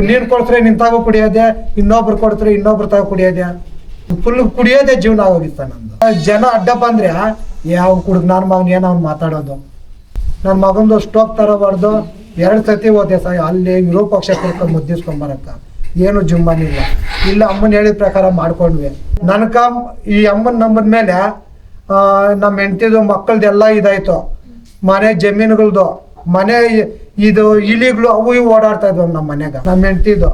ಇವ್ ನಿನ್ ನಿಂತಾಗ ಕುಡಿಯೋದೆ, ಇನ್ನೊಬ್ರು ಕೊಡ್ತಾರೆ ಇನ್ನೊಬ್ರು ತಾಗ ಕುಡಿಯೋದೆ. ಫುಲ್ ಕುಡಿಯೋದೆ ಜೀವನ ಆಗೋಗಿತ್ತ ನಂದು. ಜನ ಅಡ್ಡ ಬಂದ್ರೆ ಯಾವ ಕುಡುಗ್ ನನ್ನ ಮಗನ್, ಏನು ಅವ್ನು ಮಾತಾಡೋದು? ನನ್ನ ಮಗಂದು ಸ್ಟೋಕ್ ತರಬಾರ್ದು. ಎರಡು ಸತಿ ಹೋದೆ ಸಹ ಅಲ್ಲಿ ವಿರೂಪಕ್ಷ ಕರ್ಕೊಂಡು ಮುದ್ದಿಸ್ಕೊಂಡ್ ಬರಕ್ಕ ಏನು ಜುಮ್ಮನಿಲ್ಲ ಇಲ್ಲ. ಅಮ್ಮನ ಹೇಳಿದ ಪ್ರಕಾರ ಮಾಡ್ಕೊಂಡ್ವಿ. ನನ್ಕ ಈ ಅಮ್ಮನ ನಂಬದ ಮೇಲೆ ನಮ್ಮ ಹೆಂಡತಿದು ಮಕ್ಕಳದೆಲ್ಲ ಇದಾಯ್ತು. ಮನೆ ಜಮೀನುಗಳ್ದು. ಮನೆ ಇದು ಇಲಿಗಳು ಅವು ಇವು ಓಡಾಡ್ತಾ ಇದ್ವು ನಮ್ಮ ಮನೆಗ ನಮ್ಮ ಹೆಂಡತಿದು.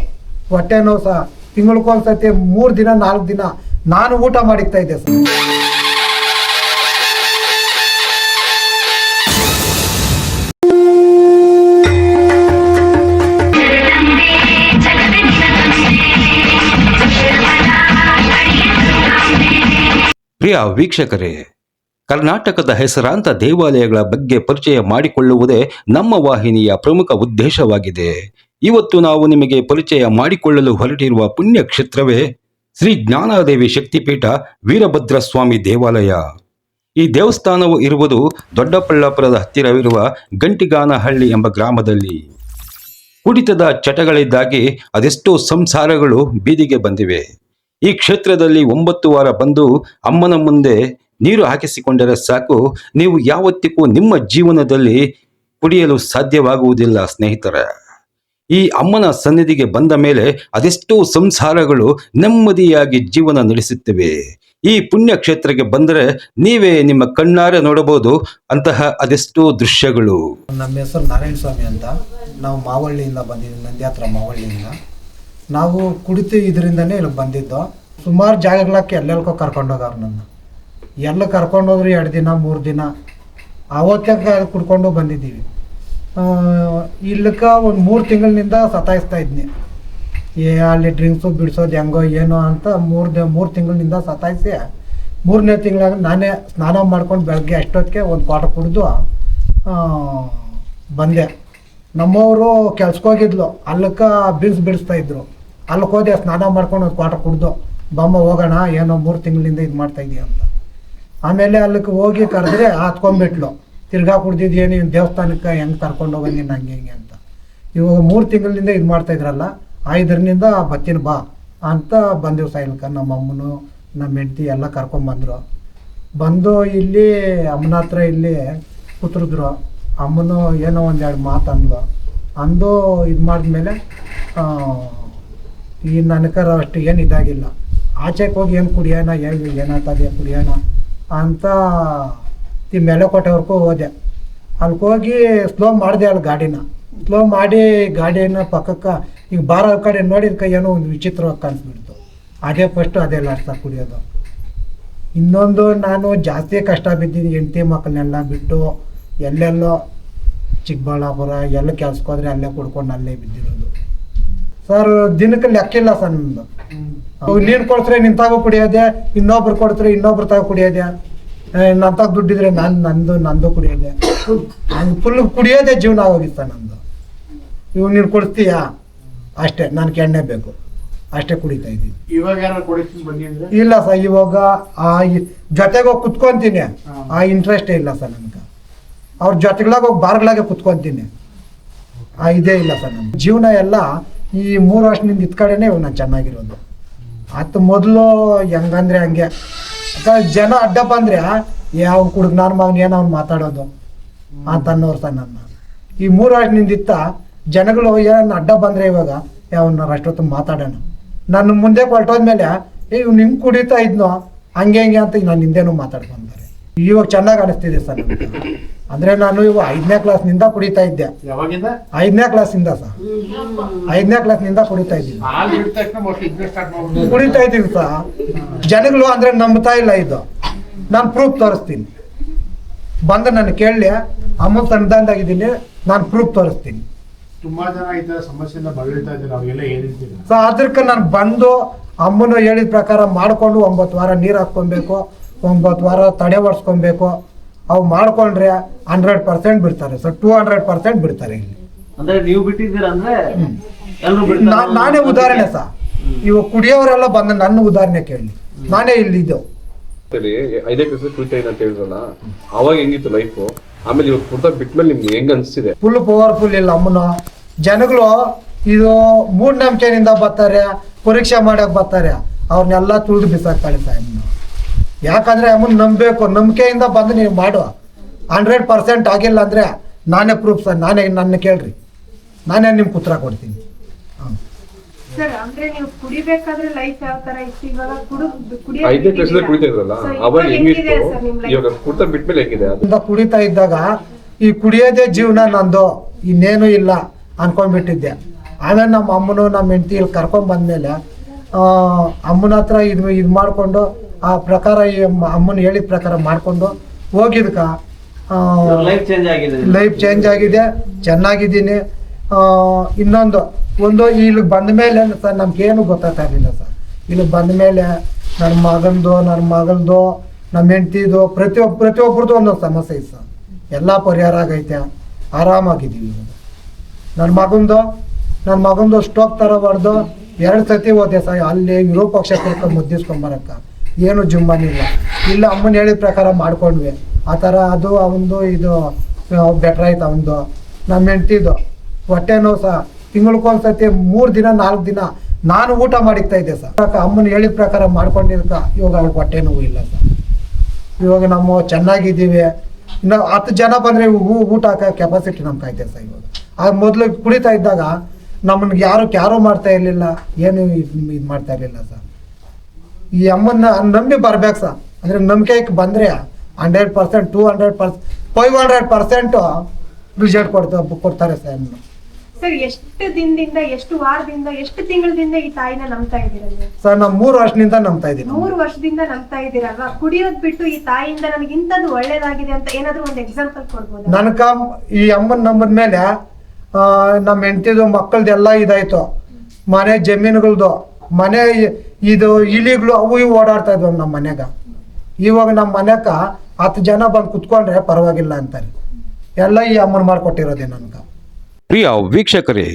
ಹೊಟ್ಟೆ ನೋವು ಸಹ. ತಿಂಗಳಿಗೊಂದ್ಸತಿ ಮೂರು ದಿನ, ನಾಲ್ಕು ದಿನ ನಾನು ಊಟ ಮಾಡಿಕ್ತಾ ಇದ್ದೆ ಸರ್. ಪ್ರಿಯ ವೀಕ್ಷಕರೇ ಕರ್ನಾಟಕದ ಹೆಸರಾಂತ ದೇವಾಲಯಗಳ ಬಗ್ಗೆ ಪರಿಚಯ ಮಾಡಿಕೊಳ್ಳುವುದೇ ನಮ್ಮ ವಾಹಿನಿಯ ಪ್ರಮುಖ ಉದ್ದೇಶವಾಗಿದೆ. ಇವತ್ತು ನಾವು ನಿಮಗೆ ಪರಿಚಯ ಮಾಡಿಕೊಳ್ಳಲು ಹೊರಟಿರುವ ಪುಣ್ಯಕ್ಷೇತ್ರವೇ ಶ್ರೀ ಜ್ಞಾನಾದೇವಿ ಶಕ್ತಿಪೀಠ ವೀರಭದ್ರ ಸ್ವಾಮಿ ದೇವಾಲಯ. ಈ ದೇವಸ್ಥಾನವು ಇರುವುದು ದೊಡ್ಡಬಳ್ಳಾಪುರದ ಹತ್ತಿರವಿರುವ ಗಂಟಿಗಾನಹಳ್ಳಿ ಎಂಬ ಗ್ರಾಮದಲ್ಲಿ. ಕುಡಿತದ ಚಟಗಳಿದ್ದಾಗಿ ಅದೆಷ್ಟೋ ಸಂಸಾರಗಳು ಬೀದಿಗೆ ಬಂದಿವೆ. ಈ ಕ್ಷೇತ್ರದಲ್ಲಿ ಒಂಬತ್ತು ವಾರ ಬಂದು ಅಮ್ಮನ ಮುಂದೆ ನೀರು ಹಾಕಿಸಿಕೊಂಡರೆ ಸಾಕು. ನೀವು ಯಾವತ್ತಿಗೂ ನಿಮ್ಮ ಜೀವನದಲ್ಲಿ ಕುಡಿಯಲು ಸಾಧ್ಯವಾಗುವುದಿಲ್ಲ, ಸ್ನೇಹಿತರ. ಈ ಅಮ್ಮನ ಸನ್ನಿಧಿಗೆ ಬಂದ ಮೇಲೆ ಅದೆಷ್ಟೋ ಸಂಸಾರಗಳು ನೆಮ್ಮದಿಯಾಗಿ ಜೀವನ ನಡೆಸುತ್ತಿವೆ. ಈ ಪುಣ್ಯ ಕ್ಷೇತ್ರಕ್ಕೆ ಬಂದರೆ ನೀವೇ ನಿಮ್ಮ ಕಣ್ಣಾರೆ ನೋಡಬಹುದು. ಅಂತಹ ಅದೆಷ್ಟೋ ದೃಶ್ಯಗಳು. ನಮ್ಮ ಹೆಸರು ನಾರಾಯಣ ಸ್ವಾಮಿ ಅಂತ. ನಾವು ಮಾವಳ್ಳಿಯಿಂದ ಬಂದಿದ್ದೀವಿ ನಂದಿ ಹತ್ರ ಮಾವಳ್ಳಿಯಿಂದ. ನಾವು ಕುಡಿತು ಇದರಿಂದನೇ ಇಲ್ಲಿ ಬಂದಿದ್ದು. ಸುಮಾರು ಜಾಗಗಳಕ್ಕೆ ಎಲ್ಲೆಲ್ಕೋ ಕರ್ಕೊಂಡೋಗಾರ ನನ್ನ. ಎಲ್ಲ ಕರ್ಕೊಂಡೋದ್ರು ಎರಡು ದಿನ, ಮೂರು ದಿನ. ಅವತ್ತೇ ಕುಡ್ಕೊಂಡು ಬಂದಿದ್ದೀವಿ. ಇಲ್ಲಕ್ಕೆ ಒಂದು ಮೂರು ತಿಂಗಳಿನಿಂದ ಸತಾಯಿಸ್ತಾ ಇದ್ನಿ. ಏ, ಅಲ್ಲಿ ಡ್ರಿಂಕ್ಸು, ಬಿಡಿಸೋದು ಹೆಂಗೋ ಏನೋ ಅಂತ ಮೂರು ದ, ಮೂರು ತಿಂಗಳಿನಿಂದ ಸತಾಯಿಸಿ, ಮೂರನೇ ತಿಂಗಳಾಗ ನಾನೇ ಸ್ನಾನ ಮಾಡ್ಕೊಂಡು ಬೆಳಗ್ಗೆ ಅಷ್ಟೊತ್ತಿಗೆ ಒಂದು ಪಾಠ ಕುಡಿದು ಬಂದೆ. ನಮ್ಮವರು ಕೆಲ್ಸಕ್ಕೋಗಿದ್ಲು ಅಲ್ಲಕ್ಕ ಬಿಲ್ಸ್ ಬಿಡಿಸ್ತಾ ಇದ್ರು. ಅಲ್ಲಿಗೆ ಹೋದೆ ಸ್ನಾನ ಮಾಡ್ಕೊಂಡು ಒಂದು ಕ್ವಾಟ ಕುಡ್ದು. ಬಮ್ಮ ಹೋಗೋಣ, ಏನೋ ಮೂರು ತಿಂಗಳಿಂದ ಇದು ಮಾಡ್ತಾ ಇದೀಯ ಅಂತ. ಆಮೇಲೆ ಅಲ್ಲಿಗೆ ಹೋಗಿ ಕರೆದ್ರೆ ಹತ್ಕೊಂಡ್ಬಿಟ್ಲು ತಿರ್ಗಾ ಕುಡ್ದಿದ್ದು ಏನು ದೇವಸ್ಥಾನಕ್ಕೆ ಹೆಂಗೆ ಕರ್ಕೊಂಡು ಹೋಗಿ ನೀನು ಹಂಗೆ ಹಿಂಗೆ ಅಂತ. ಇವಾಗ ಮೂರು ತಿಂಗಳಿಂದ ಇದು ಮಾಡ್ತಾ ಇದ್ರಲ್ಲ, ಐದರಿಂದ ಬತ್ತಿನ ಬಾ ಅಂತ ಬಂದೆವು ಸಾಯಲ್ಕ ನಮ್ಮ ಅಮ್ಮನು, ನಮ್ಮ ಹೆಂಡತಿ ಎಲ್ಲ ಕರ್ಕೊಂಬಂದರು ಬಂದು ಇಲ್ಲಿ ಅಮ್ಮನ ಹತ್ರ ಇಲ್ಲಿ ಕೂತ್ರಿದ್ರು. ಅಮ್ಮನು ಏನೋ ಒಂದೆರಡು ಮಾತು ಅಂದ್ಲು. ಅಂದು ಇದು ಮಾಡಿದ್ಮೇಲೆ ಈ ನನಕರ ಅಷ್ಟು ಏನು ಇದಾಗಿಲ್ಲ. ಆಚೆಗೆ ಹೋಗಿ ಏನು ಕುಡಿಯೋಣ ಏನು ಏನಾಗ್ತದೆ ಕುಡಿಯೋಣ ಅಂತ ಈ ಮೇಲೆಕೋಟೆವರೆಗೂ ಹೋದೆ. ಅಲ್ಲಿಗೆ ಹೋಗಿ ಸ್ಲೋ ಮಾಡಿದೆ ಅಲ್ಲಿ ಗಾಡಿನ. ಸ್ಲೋ ಮಾಡಿ ಗಾಡಿನ ಪಕ್ಕಕ್ಕೆ, ಈಗ ಬಾರೋ ಕಡೆ ನೋಡಿದ ಏನೋ ಒಂದು ವಿಚಿತ್ರವಾಗಿ ಕಾಣಿಸ್ಬಿಡ್ತು ಅದೇ ಫಸ್ಟು ಅದೇ ಲಾಸ್ಟ್ ಕುಡಿಯೋದು. ಇನ್ನೊಂದು ನಾನು ಜಾಸ್ತಿ ಕಷ್ಟ ಬಿದ್ದೀನಿ, ಹೆಂಡತಿ ಮಕ್ಕಳನ್ನೆಲ್ಲ ಬಿಟ್ಟು ಎಲ್ಲೆಲ್ಲೋ ಚಿಕ್ಕಬಳ್ಳಾಪುರ ಎಲ್ಲ ಕೆಲ್ಸಕ್ಕೆ ಹೋದ್ರೆ ಅಲ್ಲೇ ಕುಡ್ಕೊಂಡು ಅಲ್ಲೇ ಬಿದ್ದಿರೋದು. ಸರ್, ದಿನಕ್ಕೆ ಲೆಕ್ಕಿಲ್ಲ ಸರ್ ನಮ್ದು. ಅವು ನೀರು ನಿನ್ ನಿಂತಾಗ ಕುಡಿಯೋದೆ ಇನ್ನೊಬ್ರು ಕೊಡ್ತಾರೆ ಇನ್ನೊಬ್ರು ತಾಗ ಕುಡಿಯೋದೆ. ನಂತಾಗ ದುಡ್ಡಿದ್ರೆ ನಾನು ನಂದು ನಂದು ಕುಡಿಯೋದೆ. ಫುಲ್ ಕುಡಿಯೋದೆ ಜೀವನ ಆಗೋಗಿತ್ತ ನಂದು ಇವ್ ನೀನು ಕೊಡ್ತೀಯಾ? ಅಷ್ಟೇ ನನಗೆ ಎಣ್ಣೆ ಬೇಕು. ಅಷ್ಟೇ ಕುಡಿತಾ ಇದ್ದೀನಿ. ಇವಾಗ ಇಲ್ಲ ಸರ್ ಇವಾಗ ಆ ಜೊತೆಗೆ ಹೋಗಿ ಕುತ್ಕೊಂತೀನಿ. ಆ ಇಂಟ್ರೆಸ್ಟ್ ಇಲ್ಲ ಸರ್ ನನ್ಗೆ. ಅವ್ರ ಜೊತೆಗಳಾಗ ಹೋಗಿ ಬಾರ್ಗಳಾಗೆ ಕುತ್ಕೊಂತೀನಿ. ಆ ಇದೇ ಇಲ್ಲ ಸರ್ ನನ್ನ ಜೀವನ ಎಲ್ಲ ಈ ಮೂರು ವರ್ಷದಿಂದ ಇತ್ ಕಡೆನೇ ನಾನು ಚೆನ್ನಾಗಿರೋದು. ಅತ್ತು ಮೊದಲು ಹೆಂಗಂದ್ರೆ ಹಂಗೆ. ಜನ ಅಡ್ಡ ಬಂದ್ರೆ ಯಾವ ಕುಡ್ದು ನಾನು ಮಗನ ಏನೋ ಅವ್ನು ಮಾತಾಡೋದು? ಅಂತ ಅನ್ನೋರು ನನ್ನ ಈ ಮೂರು ವರ್ಷದಿಂದ ಇತ್ತ ಜನಗಳು ಏನು ಅಡ್ಡ ಬಂದ್ರೆ ಇವಾಗ ಯಾವನ್ನ ಅಷ್ಟೊತ್ತು ಮಾತಾಡೋಣ. ನನ್ನ ಮುಂದೆ ಹೊರಟೋದ್ಮೇಲೆ ಏ, ಇವ್ನು ಹಿಂಗೆ ಕುಡಿತಾ ಇದ್ನೋ, ಹಂಗೆ ಹಂಗೆ ಅಂತ ನಾನು ಹಿಂದೆನೂ ಮಾತಾಡ್ಕೊಂಡ್ ಇವಾಗ ಚೆನ್ನಾಗಿ ಅನಿಸ್ತಿದೆ ಸರ್ ಅಂದ್ರೆ ನಾನು ಇವು ಐದನೇ ಕ್ಲಾಸ್ನಿಂದ ಕುಡಿತಾ ಇದ್ದೆ. ಯಾವಾಗಿಂದ? ಐದನೇ ಕ್ಲಾಸಿಂದ ಸರ್. ಐದನೇ ಕ್ಲಾಸ್ನಿಂದ ಕುಡಿತಾ ಇದ್ದೀನಿ. ಕುಡಿತಾ ಇದ್ದೀನಿ ಸರ್. ಜನಗಳು ಅಂದ್ರೆ ನಂಬ್ತಾ ಇಲ್ಲ ಇದು. ನಾನು ಪ್ರೂಫ್ ತೋರಿಸ್ತೀನಿ. ಬಂದು ನಾನು ಕೇಳಲಿ ಅಮ್ಮ ತಂದಾಗಿದ್ದೀನಿ ನಾನು ಪ್ರೂಫ್ ತೋರಿಸ್ತೀನಿ. ತುಂಬಾ ಜನ ಈ ತರ ಸಮಸ್ಯೆಯಿಂದ ಬಳಲ್ತಾ ಇದ್ದಾರೆ ಅವ್ರಿಗೆಲ್ಲ ಸೊ ಅದಕ್ಕೆ ನಾನು ಬಂದು ಅಮ್ಮನ ಹೇಳಿದ ಪ್ರಕಾರ ಮಾಡಿಕೊಂಡು ಒಂಬತ್ತು ವಾರ ನೀರು ಹಾಕ್ಕೊಬೇಕು ಒಂಬತ್ತು ವಾರ ತಡೆ ಒಡ್ಸ್ಕೊಬೇಕು ಅವು ಮಾಡ್ಕೊಂಡ್ರೆ ಹಂಡ್ರೆಡ್ ಪರ್ಸೆಂಟ್ ಬಿಡ್ತಾರೆ. ಸರ್ ಟೂ ಹಂಡ್ರೆಡ್ ಪರ್ಸೆಂಟ್ ಬಿಡ್ತಾರೆ ಇಲ್ಲಿ. ಅಂದ್ರೆ ನೀವು ಬಿಟ್ಟಿದ್ದೀರಾ ಅಂದ್ರೆ ಎಲ್ರು ನಾ- ನಾನೇ ಉದಾಹರಣೆ ಸಹ ಇವಾಗ ಕುಡಿಯೋರೆಲ್ಲ ಬಂದ ನನ್ನ ಉದಾಹರಣೆ ಕೇಳಿ. ನಾನೇ ಇಲ್ಲಿ ಹೇಳಿ ಐದೇ ಕ್ಲಾಸ್ ಕುಳಿತಾ ಅಂತ ಹೇಳಿದ್ರಲ್ಲ ಅವಾಗ ಹೆಂಗಿತ್ತು ಲೈಫ್ ಆಮೇಲೆ ಇವಾಗ ಕುರ್ತಾ ಬಿಟ್ಮೇಲೆ ನಿಮ್ಗೆ ಹೆಂಗ್ ಅನ್ಸ್ತಿದೆ? ಫುಲ್ ಪವರ್ಫುಲ್ ಇಲ್ಲ ಅಮ್ಮನ. ಜನಗಳು ಇದು ಮೂಢನಂಬಿಕೆಯಿಂದ ಬರ್ತಾರೆ ಪರೀಕ್ಷೆ ಮಾಡಕ್ ಬರ್ತಾರೆ. ಅವ್ರನ್ನೆಲ್ಲ ತುಳಿದು ಬಿಸಾಕ್ತಾಳೆ ಸರ್ ಇನ್ನು ಯಾಕಂದರೆ ಅಮ್ಮನ್ ನಂಬಬೇಕು ನಂಬಿಕೆಯಿಂದ ಬಂದು ನೀವು ಮಾಡು ಹಂಡ್ರೆಡ್ ಪರ್ಸೆಂಟ್ ಆಗಿಲ್ಲ ಅಂದರೆ ನಾನೇ ಪ್ರೂಫ್ ಸರ್ ನಾನೇ ನನ್ನ ಕೇಳ್ರಿ. ನಾನೇ ನಿಮ್ಮ ಪುತ್ರ ಕೊಡ್ತೀನಿ. ಹಾಂ ಸರ್ ಅಂದ್ರೆ ನೀವು ಕುಡಿಬೇಕಾದ್ರೆ ಲೈಫ್ ಯಾವ ತರ ಇತ್ತು? ಇವಾಗ ಕುಡು ಐದನೇ ಕ್ಲಾಸಲ್ಲಿ ಕುಡಿತಾ ಇದ್ರಲ್ಲ ಅವಾಗ ಹೆಂಗಿತ್ತು ಇವಾಗ ಕುಡ್ತಾ ಬಿಟ್ಮೇಲೆ ಹೆಂಗಿದೆ ಅದು? ಇಂದ ಕುಡಿತಾ ಇದ್ದಾಗ ಈ ಕುಡಿಯೋದೇ ಜೀವನ ನಂದು ಇನ್ನೇನು ಇಲ್ಲ ಅನ್ಕೊಂಡ್ಬಿಟ್ಟಿದ್ದೆ. ಆಮೇಲೆ ನಮ್ಮ ಅಮ್ಮನು ನಮ್ಮ ಹೆಂಡತಿ ಇಲ್ಲಿ ಕರ್ಕೊಂಡ್ ಬಂದ್ಮೇಲೆ ಅಮ್ಮನ ಹತ್ರ ಇದು ಇದು ಮಾಡಿಕೊಂಡು ಆ ಪ್ರಕಾರ ಈ ಅಮ್ಮ- ಅಮ್ಮನ ಹೇಳಿದ ಪ್ರಕಾರ ಮಾಡಿಕೊಂಡು ಹೋಗಿದ್ಕ ಲೈಫ್ ಚೇಂಜ್ ಆಗಿದೆ. ಲೈಫ್ ಚೇಂಜ್ ಆಗಿದೆ ಚೆನ್ನಾಗಿದ್ದೀನಿ. ಆ, ಇನ್ನೊಂದು ಒಂದು ಇಲ್ಲಿಗೆ ಬಂದ ಮೇಲೆ ಸರ್ ನಮ್ಗೇನು ಗೊತ್ತಾಗ್ತಾ ಇರಲಿಲ್ಲ ಸರ್. ಇಲ್ಲಿ ಬಂದ ಮೇಲೆ ನನ್ನ ಮಗಂದು ನನ್ನ ಮಗಳದು ನಮ್ಮ ಹೆಂಡ್ತಿದು ಪ್ರತಿಯೊಬ್ಬ ಪ್ರತಿಯೊಬ್ಬರದ್ದು ಒಂದೊಂದು ಸಮಸ್ಯೆ ಇದೆ ಸರ್. ಎಲ್ಲ ಪರಿಹಾರ ಆಗೈತೆ. ಆರಾಮಾಗಿದ್ದೀವಿ. ಇವಾಗ ನನ್ನ ಮಗಂದು ನನ್ನ ಮಗಂದು ಸ್ಟೋಕ್ ಥರ ಹೊಡೆದು ಎರಡು ಸತಿ ಹೋದೆ ಸರ್ ಅಲ್ಲಿ ವಿರೋಪಕ್ಷ ಕರ್ಕೊಂಡು ಮುದ್ದಿಸ್ಕೊಂಬರಕ್ಕ ಏನು ಜುಂಬಾನಿಲ್ಲ ಇಲ್ಲ. ಅಮ್ಮನ ಹೇಳಿದ ಪ್ರಕಾರ ಮಾಡ್ಕೊಂಡ್ವಿ. ಆ ಥರ ಅದು ಅವನದು ಇದು ಬೆಟ್ರ್ ಆಯ್ತು ಅವನದು ನಮ್ಮ ಹೆಂಡ್ತಿದು. ಹೊಟ್ಟೆ ನೋವು ಸಹ. ತಿಂಗಳಿಗೊಂದ್ಸತಿ ಮೂರು ದಿನ, ನಾಲ್ಕು ದಿನ ನಾನು ಊಟ ಮಾಡಿಕ್ತಾ ಇದ್ದೆ ಸರ್ ಅಮ್ಮನ ಹೇಳಿದ ಪ್ರಕಾರ ಮಾಡ್ಕೊಂಡಿರ್ಕ ಇವಾಗ ಅವ್ಳಿಗೆ ಹೊಟ್ಟೆ ನೋವು ಇಲ್ಲ ಸರ್ ಇವಾಗ ನಾವು ಚೆನ್ನಾಗಿದ್ದೀವಿ. ಇನ್ನು ಹತ್ತು ಜನ ಬಂದರೆ ಊಟ ಹಾಕೋ ಕೆಪಾಸಿಟಿ ನಮ್ಗೆ ಐತೆ ಸರ್ ಇವಾಗ. ಆಗ ಮೊದಲು ಕುಡಿತಾ ಇದ್ದಾಗ ನಮ್ಮನ್ನ ಯಾರು ಕ್ಯಾರೋ ಮಾಡ್ತಾ ಇರಲಿಲ್ಲ ಏನು ಇದು ಮಾಡ್ತಾ ಇರಲಿಲ್ಲ ಸರ್. ಈ ಅಮ್ಮನ್ನ ನಂಬಿ ಬರ್ಬೇಕು ಸರ್. ಅಂದರೆ ನಂಬಿಕೆ ಬಂದರೆ hundred percent two hundred percent five hundred percent result ಕೊಡ್ತಾ ಕೊಡ್ತಾರೆ ಸರ್ ಸರ್ ಎಷ್ಟು ದಿನದಿಂದ ಎಷ್ಟು ವಾರದಿಂದ ಎಷ್ಟು ತಿಂಗಳಿಂದ ಈ ತಾಯಿನ ನಂಬ್ತಾ ಇದ್ದೀರಾ ಸರ್ ನಾವು ಮೂರು ವರ್ಷದಿಂದ ನಂಬ್ತಾ ಇದ್ದೀನಿ ಮೂರು ವರ್ಷದಿಂದ ನಂಬ್ತಾ ಇದ್ದೀರಲ್ವಾ ಕುಡಿಯೋದ್ ಬಿಟ್ಟು ಈ ತಾಯಿಯಿಂದ ನನಗೆ ಇಂಥದ್ದು ಒಳ್ಳೇದಾಗಿದೆ ಅಂತ ಏನಾದ್ರೂ ಒಂದು ಎಕ್ಸಾಂಪಲ್ ಕೊಡ್ಬೋದು? ನನ್ಕ ಈ ಅಮ್ಮನ ನಂಬದ ಮೇಲೆ ನಮ್ಮ ಹೆಂಡತಿದು ಮಕ್ಕಳದೆಲ್ಲ ಇದಾಯ್ತು. ಮನೆ ಜಮೀನುಗಳ್ದು, ಮನೆ ಇದು ಇಲಿಗಳು ಅವು ಇವು ಓಡಾಡ್ತಾ ಇದ್ವು ನಮ್ಮ ಮನೆಗ ಇವಾಗ ನಮ್ಮ ಮನೆಗ ಹತ್ತು ಜನ ಬಂದು ಕುತ್ಕೊಂಡ್ರೆ ಪರವಾಗಿಲ್ಲ ಅಂತಾರೆ. ಎಲ್ಲ ಈ ಅಮ್ಮನ ಮಾಡಿಕೊಟ್ಟಿರೋದೆ ನನ್ಗೆ. ಪ್ರಿಯ ವೀಕ್ಷಕರೇ,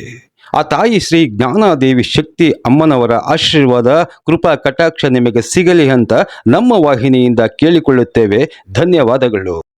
ಆ ತಾಯಿ ಶ್ರೀ ಜ್ಞಾನಾದೇವಿ ಶಕ್ತಿ ಅಮ್ಮನವರ ಆಶೀರ್ವಾದ ಕೃಪಾ ಕಟಾಕ್ಷ ನಿಮಗೆ ಸಿಗಲಿ ಅಂತ ನಮ್ಮ ವಾಹಿನಿಯಿಂದ ಕೇಳಿಕೊಳ್ಳುತ್ತೇವೆ. ಧನ್ಯವಾದಗಳು.